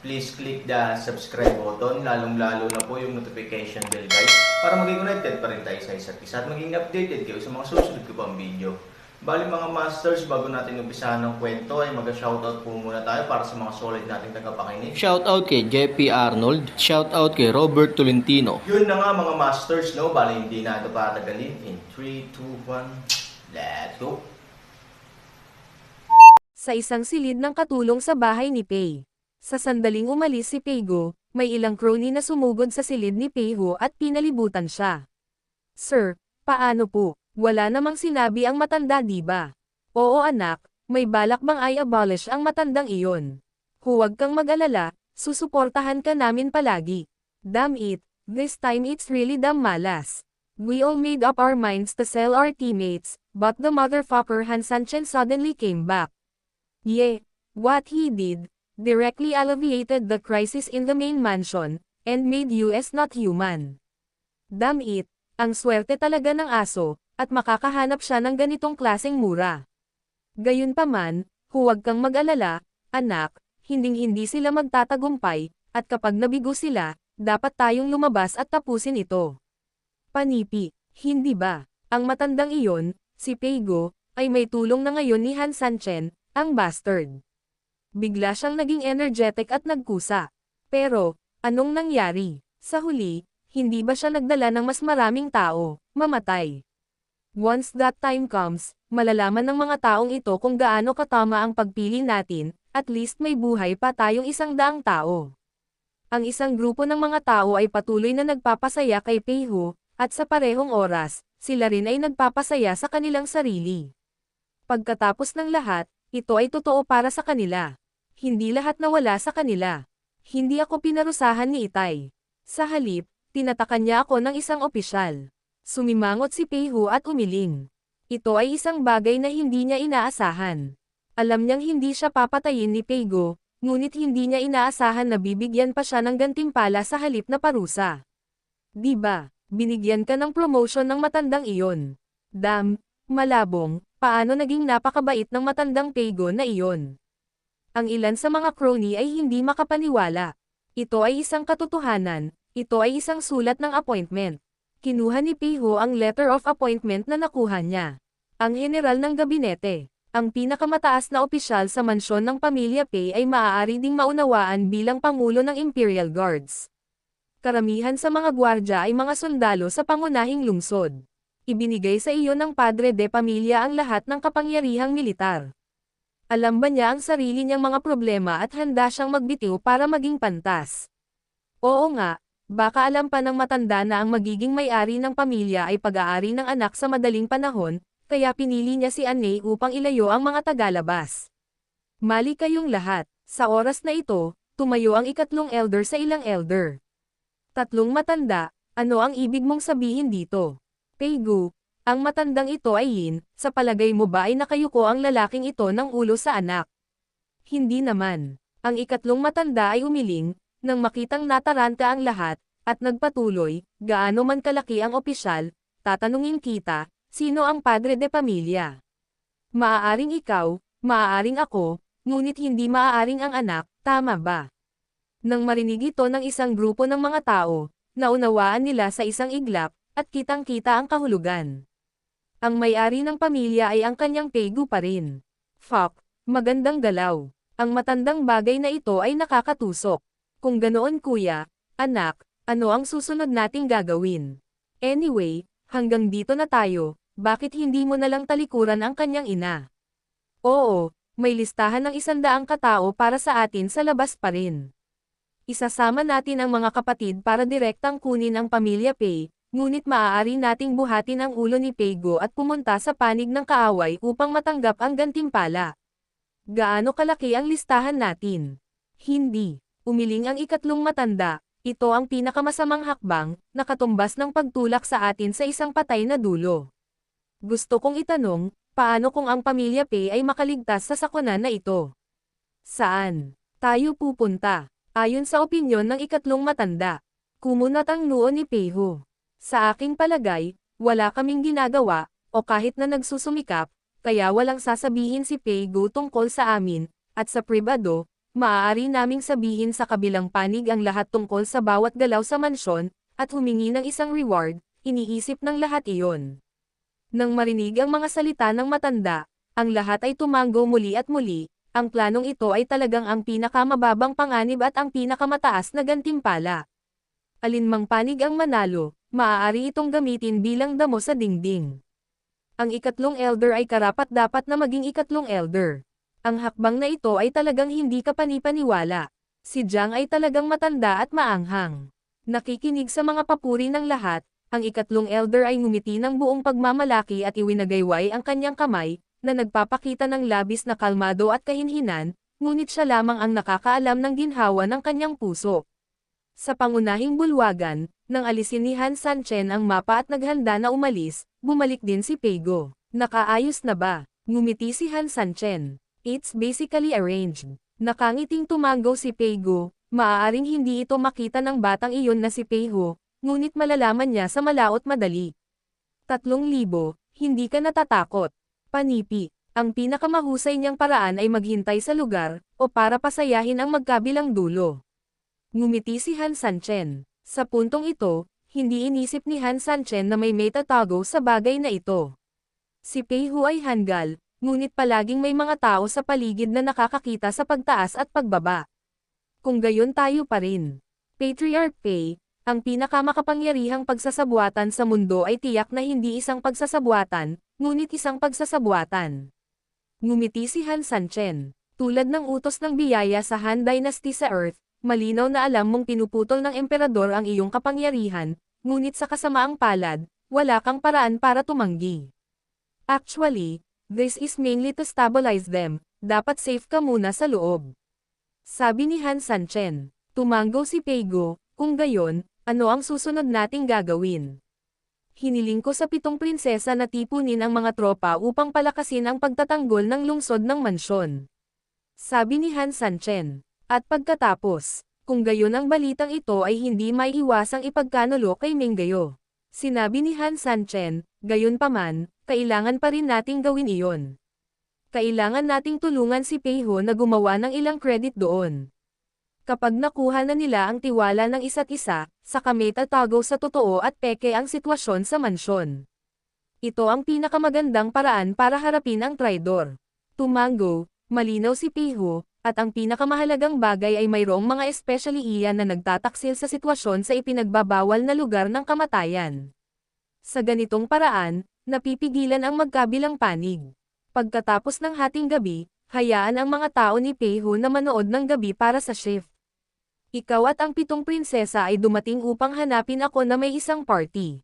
please click the subscribe button, lalong-lalo na po yung notification bell guys, para maging connected pa rin tayo sa isa't isa at maging updated kayo sa mga susunod ko pang video. Bali mga masters, bago natin umpisahan ng kwento ay mag-shoutout po muna tayo para sa mga solid nating tagapakinig. Shoutout kay JP Arnold, shoutout kay Robert Tolentino. Yun na nga mga masters, no? Bali hindi na ito patagalin. In 3, 2, 1, let's go! Sa isang silid ng katulong sa bahay ni Pei. Sa sandaling umalis si Peigo, may ilang crony na sumugod sa silid ni Peiho at pinalibutan siya. Sir, paano po? Wala namang sinabi ang matanda di ba? Oo anak, may balak bang i-abolish ang matandang iyon? Huwag kang mag-alala, susuportahan ka namin palagi. Damn it, this time it's really damn malas. We all made up our minds to sell our teammates, but the motherfucker Han Sanchen suddenly came back. Yeah, what he did, directly alleviated the crisis in the main mansion, and made US not human. Damn it, ang swerte talaga ng aso, at makakahanap siya ng ganitong klaseng mura. Gayunpaman, huwag kang mag-alala, anak, hinding-hindi sila magtatagumpay, at kapag nabigo sila, dapat tayong lumabas at tapusin ito. Panipi, hindi ba? Ang matandang iyon, si Peigo, ay may tulong na ngayon ni Han Sanchen, ang bastard. Bigla siyang naging energetic at nagkusa. Pero, anong nangyari? Sa huli, hindi ba siya nagdala ng mas maraming tao, mamatay? Once that time comes, malalaman ng mga taong ito kung gaano katama ang pagpili natin, at least may buhay pa tayong isang daang tao. Ang isang grupo ng mga tao ay patuloy na nagpapasaya kay Peiho, at sa parehong oras, sila rin ay nagpapasaya sa kanilang sarili. Pagkatapos ng lahat, ito ay totoo para sa kanila. Hindi lahat nawala sa kanila. Hindi ako pinarusahan ni Itay. Sa halip, tinatakan niya ako ng isang opisyal. Sumimangot si Peihu at umiling. Ito ay isang bagay na hindi niya inaasahan. Alam niyang hindi siya papatayin ni Peigo, ngunit hindi niya inaasahan na bibigyan pa siya ng gantimpala sa halip na parusa. Di ba, binigyan ka ng promotion ng matandang iyon. Dam, malabong, paano naging napakabait ng matandang Peigo na iyon. Ang ilan sa mga crony ay hindi makapaniwala. Ito ay isang katotohanan, ito ay isang sulat ng appointment. Kinuha ni Piho ang letter of appointment na nakuha niya. Ang general ng gabinete, ang pinakamataas na opisyal sa mansyon ng pamilya Pei ay maaari ding maunawaan bilang pangulo ng Imperial Guards. Karamihan sa mga gwardya ay mga sundalo sa pangunahing lungsod. Ibinigay sa iyo ng padre de pamilya ang lahat ng kapangyarihang militar. Alam ba niya ang sarili niyang mga problema at handa siyang magbitiw para maging pantas? Oo nga, baka alam pa ng matanda na ang magiging may-ari ng pamilya ay pag-aari ng anak sa madaling panahon, kaya pinili niya si Anne upang ilayo ang mga tagalabas. Mali kayong lahat, sa oras na ito, tumayo ang ikatlong elder sa ilang elder. Tatlong matanda, ano ang ibig mong sabihin dito? Peigu, ang matandang ito ay Yin, sa palagay mo ba ay nakayuko ang lalaking ito ng ulo sa anak? Hindi naman. Ang ikatlong matanda ay umiling, nang makitang nataranta ang lahat, at nagpatuloy, gaano man kalaki ang opisyal, tatanungin kita, sino ang padre de pamilya? Maaaring ikaw, maaaring ako, ngunit hindi maaaring ang anak, tama ba? Nang marinig ito ng isang grupo ng mga tao, naunawaan nila sa isang iglap, at kitang-kita ang kahulugan. Ang may-ari ng pamilya ay ang kanyang pegu pa rin. Fuck, magandang galaw. Ang matandang bagay na ito ay nakakatusok. Kung ganoon kuya, anak, ano ang susunod nating gagawin? Anyway, hanggang dito na tayo, bakit hindi mo na lang talikuran ang kanyang ina? Oo, may listahan ng isandaang katao para sa atin sa labas pa rin. Isasama natin ang mga kapatid para direktang kunin ang pamilya Pei, ngunit maaari nating buhatin ang ulo ni Peigo at pumunta sa panig ng kaaway upang matanggap ang gantimpala. Gaano kalaki ang listahan natin? Hindi. Umiling ang ikatlong matanda, ito ang pinakamasamang hakbang, na katumbas ng pagtulak sa atin sa isang patay na dulo. Gusto kong itanong, paano kung ang pamilya Pei ay makaligtas sa sakunan na ito? Saan? Tayo pupunta. Ayon sa opinyon ng ikatlong matanda. Kumunat ang noo ni Peiho. Sa aking palagay, wala kaming ginagawa, o kahit na nagsusumikap, kaya walang sasabihin si Peigo tungkol sa amin, at sa pribado, maaari naming sabihin sa kabilang panig ang lahat tungkol sa bawat galaw sa mansyon, at humingi ng isang reward, iniisip ng lahat iyon. Nang marinig ang mga salita ng matanda, ang lahat ay tumanggo muli at muli, ang planong ito ay talagang ang pinakamababang panganib at ang pinakamataas na gantimpala. Alinmang panig ang manalo, maaari itong gamitin bilang damo sa dingding. Ang ikatlong elder ay karapat dapat na maging ikatlong elder. Ang hakbang na ito ay talagang hindi kapanipaniwala. Si Jiang ay talagang matanda at maanghang. Nakikinig sa mga papuri ng lahat, ang ikatlong elder ay ngumiti ng buong pagmamalaki at iwinagayway ang kanyang kamay, na nagpapakita ng labis na kalmado at kahinhinan, ngunit siya lamang ang nakakaalam ng ginhawa ng kanyang puso. Sa pangunahing bulwagan, nang alisin ni Han Sanchen ang mapa at naghanda na umalis, bumalik din si Peigo. Nakaayos na ba? Ngumiti si Han Sanchen. It's basically arranged. Nakangiting tumango si Peigo, maaaring hindi ito makita ng batang iyon na si Peiho, ngunit malalaman niya sa malaot madali. Tatlong libo, hindi ka natatakot. Panipi, ang pinakamahusay niyang paraan ay maghintay sa lugar, o para pasayahin ang magkabilang dulo. Ngumiti si Han Sanchen. Sa puntong ito, hindi inisip ni Han Sanchen na may metatago sa bagay na ito. Si Pei Hu ay hanggal, ngunit palaging may mga tao sa paligid na nakakakita sa pagtaas at pagbaba. Kung gayon tayo pa rin. Patriarch Pei, ang pinakamakapangyarihang pagsasabuatan sa mundo ay tiyak na hindi isang pagsasabuatan, ngunit isang pagsasabuatan. Ngumiti si Han Sanchen. Tulad ng utos ng biyaya sa Han Dynasty sa Earth, malinaw na alam mong pinuputol ng emperador ang iyong kapangyarihan, ngunit sa kasamaang palad, wala kang paraan para tumanggi. Actually, this is mainly to stabilize them, dapat safe ka muna sa loob. Sabi ni Han Sanchen, tumango si Peigo, kung gayon, ano ang susunod nating gagawin? Hiniling ko sa pitong prinsesa na tipunin ang mga tropa upang palakasin ang pagtatanggol ng lungsod ng mansyon. Sabi ni Han Sanchen. At pagkatapos, kung gayon ang balitang ito ay hindi may iwasang ipagkanulo kay Minggayo. Sinabi ni Han Sanchen, gayon paman, kailangan pa rin nating gawin iyon. Kailangan nating tulungan si Peiho na gumawa ng ilang credit doon. Kapag nakuha na nila ang tiwala ng isa't isa, saka may tatago sa totoo at peke ang sitwasyon sa mansyon. Ito ang pinakamagandang paraan para harapin ang traidor. Tumango, malinaw si Peiho, at ang pinakamahalagang bagay ay mayroong mga especially iyan na nagtataksil sa sitwasyon sa ipinagbabawal na lugar ng kamatayan. Sa ganitong paraan, napipigilan ang magkabilang panig. Pagkatapos ng hating gabi, hayaan ang mga tao ni Peiho na manood ng gabi para sa shift. Ikaw at ang pitong prinsesa ay dumating upang hanapin ako na may isang party.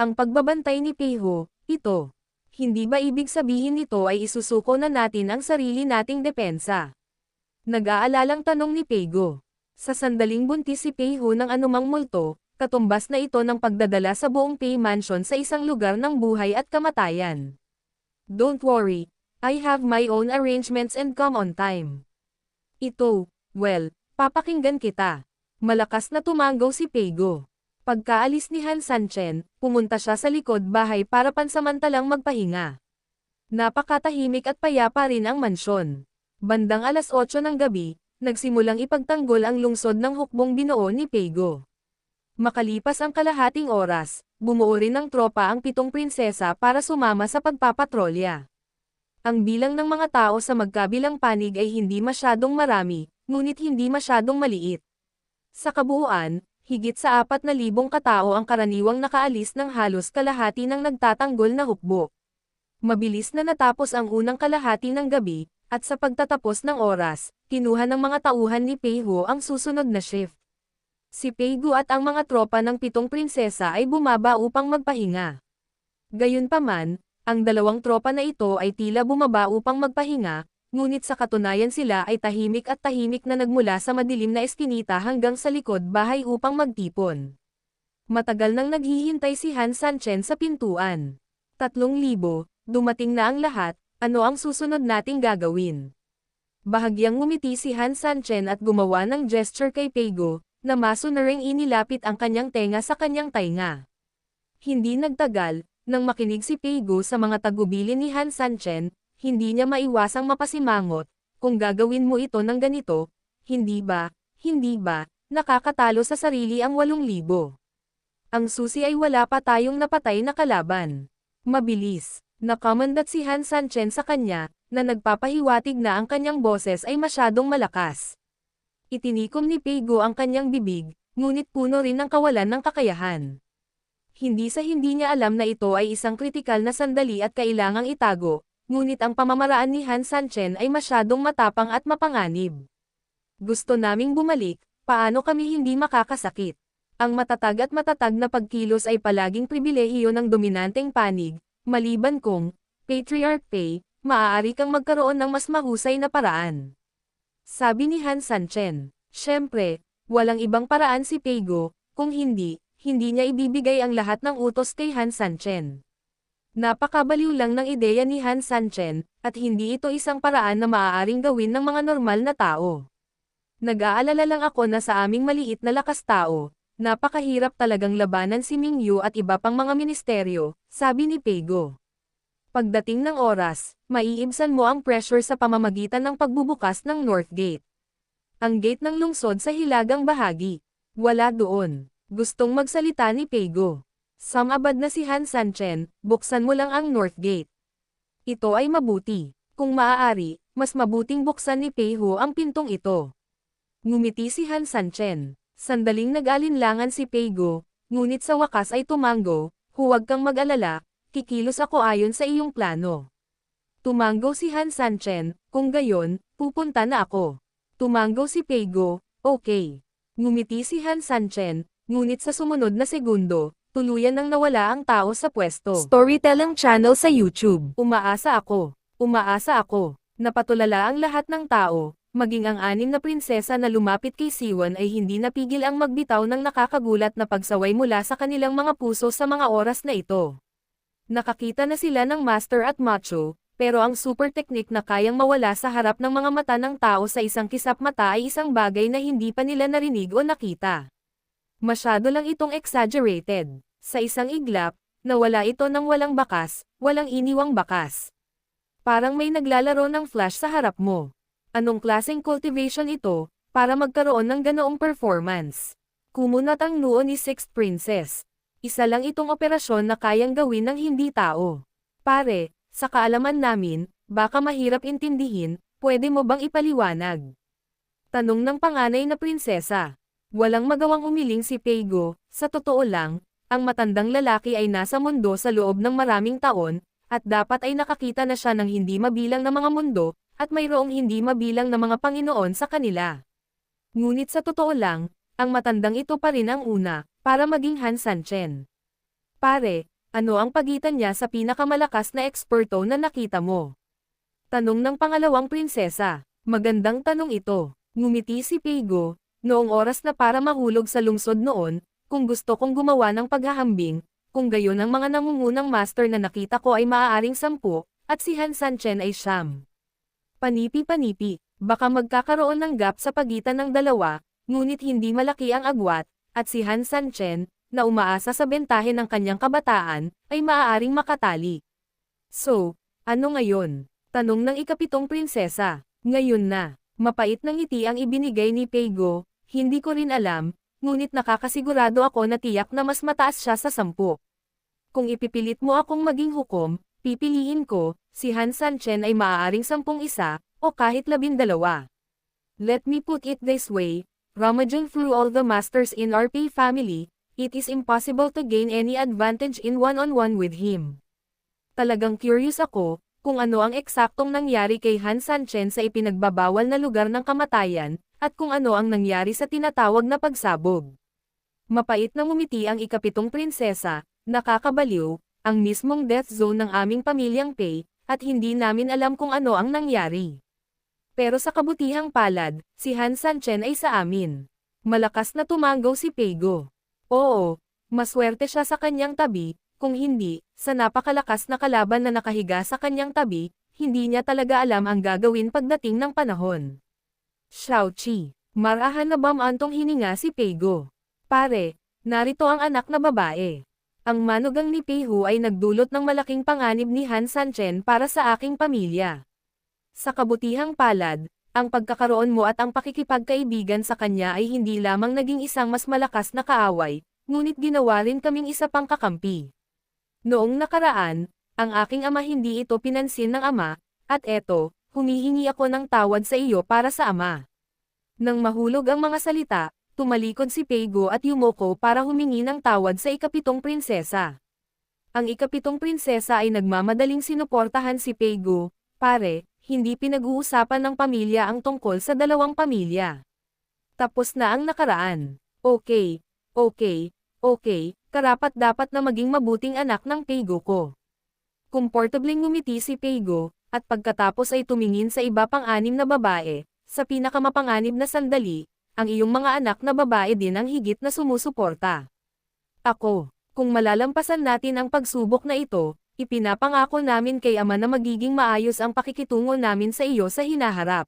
Ang pagbabantay ni Peiho, ito. Hindi ba ibig sabihin nito ay isusuko na natin ang sarili nating depensa? Nag-aalalang tanong ni Peigo. Sa sandaling buntis si Peiho ng anumang multo, katumbas na ito ng pagdadala sa buong Pei Mansion sa isang lugar ng buhay at kamatayan. Don't worry, I have my own arrangements and come on time. Ito, well, papakinggan kita. Malakas na tumangaw si Peigo. Pagkaalis ni Han Sanchen, pumunta siya sa likod bahay para pansamantalang magpahinga. Napakatahimik at payapa rin ang mansyon. Bandang alas 8 ng gabi, nagsimulang ipagtanggol ang lungsod ng hukbong binuo ni Peigo. Makalipas ang kalahating oras, bumuo rin ng tropa ang pitong prinsesa para sumama sa pagpapatrolya. Ang bilang ng mga tao sa magkabilang panig ay hindi masyadong marami, ngunit hindi masyadong maliit. Sa kabuuan, higit sa apat na libong katao ang karaniwang nakaalis ng halos kalahati ng nagtatanggol na hukbo. Mabilis na natapos ang unang kalahati ng gabi, at sa pagtatapos ng oras, kinuha ng mga tauhan ni Peiho ang susunod na shift. Si Peigo at ang mga tropa ng pitong prinsesa ay bumaba upang magpahinga. Gayunpaman, ang dalawang tropa na ito ay tila bumaba upang magpahinga, ngunit sa katunayan sila ay tahimik at tahimik na nagmula sa madilim na eskinita hanggang sa likod bahay upang magtipon. Matagal nang naghihintay si Han Sanchen sa pintuan. Tatlong libo, dumating na ang lahat, ano ang susunod nating gagawin? Bahagyang ngumiti si Han Sanchen at gumawa ng gesture kay Pego, na maso na inilapit ang kanyang tenga sa kanyang tainga. Hindi nagtagal, nang makinig si Pego sa mga tagubilin ni Han Sanchen, hindi niya maiwasang mapasimangot, kung gagawin mo ito ng ganito, hindi ba, hindi ba, nakakatalo sa sarili ang walong libo. Ang susi ay wala pa tayong napatay na kalaban. Mabilis, nakamandat si Han Sanchen sa kanya, na nagpapahiwatig na ang kanyang boses ay masyadong malakas. Itinikom ni Pego ang kanyang bibig, ngunit puno rin ng kawalan ng kakayahan. Hindi sa hindi niya alam na ito ay isang kritikal na sandali at kailangang itago, ngunit ang pamamaraan ni Han Sanchen ay masyadong matapang at mapanganib. Gusto naming bumalik, paano kami hindi makakasakit? Ang matatag at matatag na pagkilos ay palaging pribilehiyo ng dominanteng panig, maliban kung, Patriarch Pei, maaari kang magkaroon ng mas mahusay na paraan. Sabi ni Han Sanchen, syempre, walang ibang paraan si Peigo, kung hindi, hindi niya ibibigay ang lahat ng utos kay Han Sanchen. Napakabaliw lang ng ideya ni Han Sanchen, at hindi ito isang paraan na maaaring gawin ng mga normal na tao. Nag-aalala lang ako na sa aming maliit na lakas tao, napakahirap talagang labanan si Ming Yu at iba pang mga ministeryo, sabi ni Pego. Pagdating ng oras, maiibsan mo ang pressure sa pamamagitan ng pagbubukas ng North Gate. Ang gate ng lungsod sa hilagang bahagi. Wala doon. Gustong magsalita ni Pego. Samabad na si Han Sanchen, buksan mo lang ang North Gate. Ito ay mabuti. Kung maaari, mas mabuting buksan ni Peiho ang pintong ito. Ngumiti si Han Sanchen. Sandaling nag-alinlangan si Peigo, ngunit sa wakas ay tumango, huwag kang mag-alala, kikilos ako ayon sa iyong plano. Tumango si Han Sanchen, kung gayon, pupunta na ako. Tumango si Peigo, okay. Ngumiti si Han Sanchen, ngunit sa sumunod na segundo, tuluyan nang nawala ang tao sa pwesto. Storytelling channel sa YouTube. Umaasa ako. Umaasa ako. Napatulala ang lahat ng tao, maging ang anim na prinsesa na lumapit kay Siwan ay hindi napigil ang magbitaw ng nakakagulat na pagsaway mula sa kanilang mga puso sa mga oras na ito. Nakakita na sila ng master at macho, pero ang super technique na kayang mawala sa harap ng mga mata ng tao sa isang kisap mata ay isang bagay na hindi pa nila narinig o nakita. Masyado lang itong exaggerated. Sa isang iglap, nawala ito ng walang bakas, walang iniwang bakas. Parang may naglalaro ng flash sa harap mo. Anong klaseng cultivation ito, para magkaroon ng ganoong performance? Kumunat ang noo ni Sixth Princess. Isa lang itong operasyon na kayang gawin ng hindi tao. Pare, sa kaalaman namin, baka mahirap intindihin, pwede mo bang ipaliwanag? Tanong ng panganay na prinsesa. Walang magawang umiling si Peigo, sa totoo lang, ang matandang lalaki ay nasa mundo sa loob ng maraming taon, at dapat ay nakakita na siya ng hindi mabilang na mga mundo, at mayroong hindi mabilang na mga Panginoon sa kanila. Ngunit sa totoo lang, ang matandang ito pa rin ang una, para maging Han Sanchen. Pare, ano ang pagitan niya sa pinakamalakas na eksperto na nakita mo? Tanong ng pangalawang prinsesa. Magandang tanong ito. Ngumiti si Peigo, noong oras na para mahulog sa lungsod noon, kung gusto kong gumawa ng paghahambing, kung gayon ang mga nangungunang master na nakita ko ay maaaring sampu, at si Han Sanchen ay siyam. Panipi-panipi, baka magkakaroon ng gap sa pagitan ng dalawa, ngunit hindi malaki ang agwat, at si Han Sanchen, na umaasa sa bentahe ng kanyang kabataan, ay maaaring makatali. So, ano ngayon? Tanong ng ikapitong prinsesa. Ngayon na, mapait ng ngiti ang ibinigay ni Peigo, hindi ko rin alam, ngunit nakakasigurado ako na tiyak na mas mataas siya sa sampu. Kung ipipilit mo akong maging hukom, pipiliin ko, si Han Sanchen ay maaaring sampung isa, o kahit labindalawa. Let me put it this way, rummaging through all the masters in our Pei family, it is impossible to gain any advantage in one-on-one with him. Talagang curious ako, kung ano ang eksaktong nangyari kay Han Sanchen sa ipinagbabawal na lugar ng kamatayan, at kung ano ang nangyari sa tinatawag na pagsabog. Mapait na ngumiti ang ikapitong prinsesa, nakakabaliw, ang mismong death zone ng aming pamilyang Pei, at hindi namin alam kung ano ang nangyari. Pero sa kabutihang palad, si Han Sanchen ay sa amin. Malakas na tumanggaw si Peigo. Oo, maswerte siya sa kanyang tabi, kung hindi, sa napakalakas na kalaban na nakahiga sa kanyang tabi, hindi niya talaga alam ang gagawin pagdating ng panahon. Xiao Chi, marahan na bam antong hininga si Peigo. Pare, narito ang anak na babae. Ang manugang ni Peihu ay nagdulot ng malaking panganib ni Han Sanchen para sa aking pamilya. Sa kabutihang palad, ang pagkakaroon mo at ang pakikipagkaibigan sa kanya ay hindi lamang naging isang mas malakas na kaaway, ngunit ginawa rin kaming isa pang kakampi. Noong nakaraan, ang aking ama hindi ito pinansin ng ama, at eto, humihingi ako ng tawad sa iyo para sa ama. Nang mahulog ang mga salita, tumalikod si Peigo at yumoko para humingi ng tawad sa ikapitong prinsesa. Ang ikapitong prinsesa ay nagmamadaling sinuportahan si Peigo, pare, hindi pinag-uusapan ng pamilya ang tungkol sa dalawang pamilya. Tapos na ang nakaraan. Okay, okay, okay, karapat dapat na maging mabuting anak ng Peigo ko. Komportabling ngumiti si Peigo, at pagkatapos ay tumingin sa iba pang anim na babae, sa pinakamapanganib na sandali, ang iyong mga anak na babae din ang higit na sumusuporta. Ako, kung malalampasan natin ang pagsubok na ito, ipinapangako namin kay Ama na magiging maayos ang pakikitungo namin sa iyo sa hinaharap.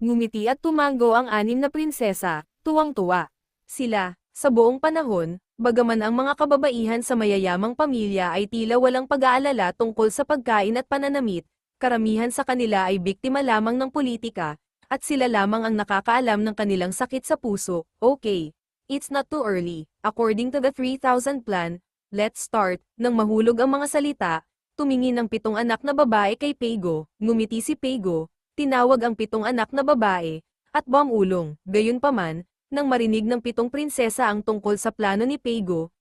Ngumiti at tumango ang anim na prinsesa, tuwang-tuwa. Sila, sa buong panahon, bagaman ang mga kababaihan sa mayayamang pamilya ay tila walang pag-aalala tungkol sa pagkain at pananamit, karamihan sa kanila ay biktima lamang ng politika, at sila lamang ang nakakaalam ng kanilang sakit sa puso. Okay, it's not too early. According to the 3,000 plan, let's start. Nang mahulog ang mga salita, tumingin ang pitong anak na babae kay Peigo, ngumiti si Peigo, tinawag ang pitong anak na babae, at bumulong. Gayunpaman, nang marinig ng pitong prinsesa ang tungkol sa plano ni Peigo,